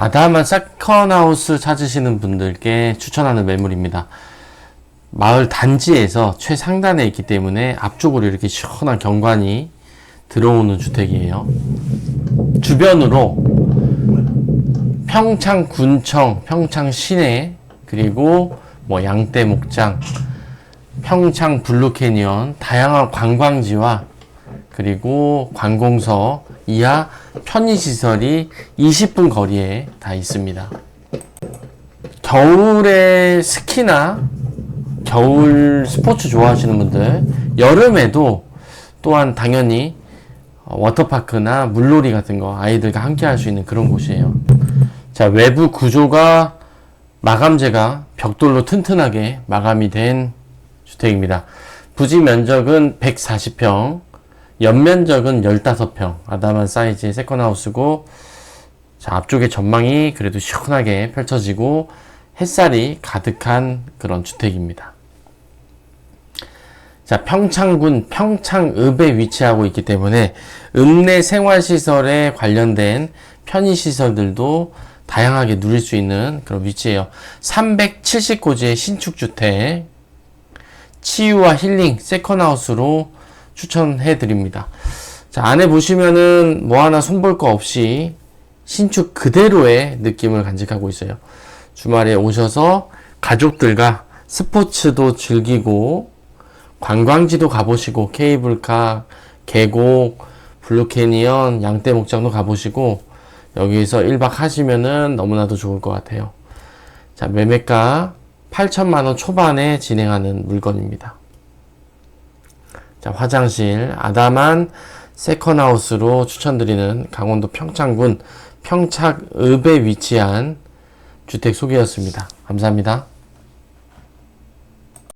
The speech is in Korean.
아담한 세컨하우스 찾으시는 분들께 추천하는 매물입니다. 마을 단지에서 최상단에 있기 때문에 앞쪽으로 이렇게 시원한 경관이 들어오는 주택이에요. 주변으로 평창 군청, 평창 시내, 그리고 뭐 양떼 목장, 평창 블루캐니언, 다양한 관광지와 그리고 관공서 이하 편의시설이 20분 거리에 다 있습니다. 겨울에 스키나 겨울 스포츠 좋아하시는 분들, 여름에도 또한 당연히 어, 워터파크나 물놀이 같은 거 아이들과 함께 할 수 있는 그런 곳이에요. 자, 외부 구조가 마감재가 벽돌로 튼튼하게 마감이 된 주택입니다. 부지 면적은 140평, 연면적은 15평, 아담한 사이즈의 세컨하우스고, 자, 앞쪽에 전망이 그래도 시원하게 펼쳐지고, 햇살이 가득한 그런 주택입니다. 자, 평창군 평창읍에 위치하고 있기 때문에 읍내 생활시설에 관련된 편의시설들도 다양하게 누릴 수 있는 그런 위치예요. 370고지의 신축주택, 치유와 힐링 세컨하우스로 추천해 드립니다. 자, 안에 보시면은 뭐 하나 손볼 거 없이 신축 그대로의 느낌을 간직하고 있어요. 주말에 오셔서 가족들과 스포츠도 즐기고 관광지도 가보시고 케이블카, 계곡, 블루캐니언, 양떼 목장도 가보시고 여기서 1박 하시면은 너무나도 좋을 것 같아요. 자, 매매가 8천만원 초반에 진행하는 물건입니다. 자, 화장실, 아담한 세컨하우스로 추천드리는 강원도 평창군 평착읍에 위치한 주택 소개였습니다. 감사합니다.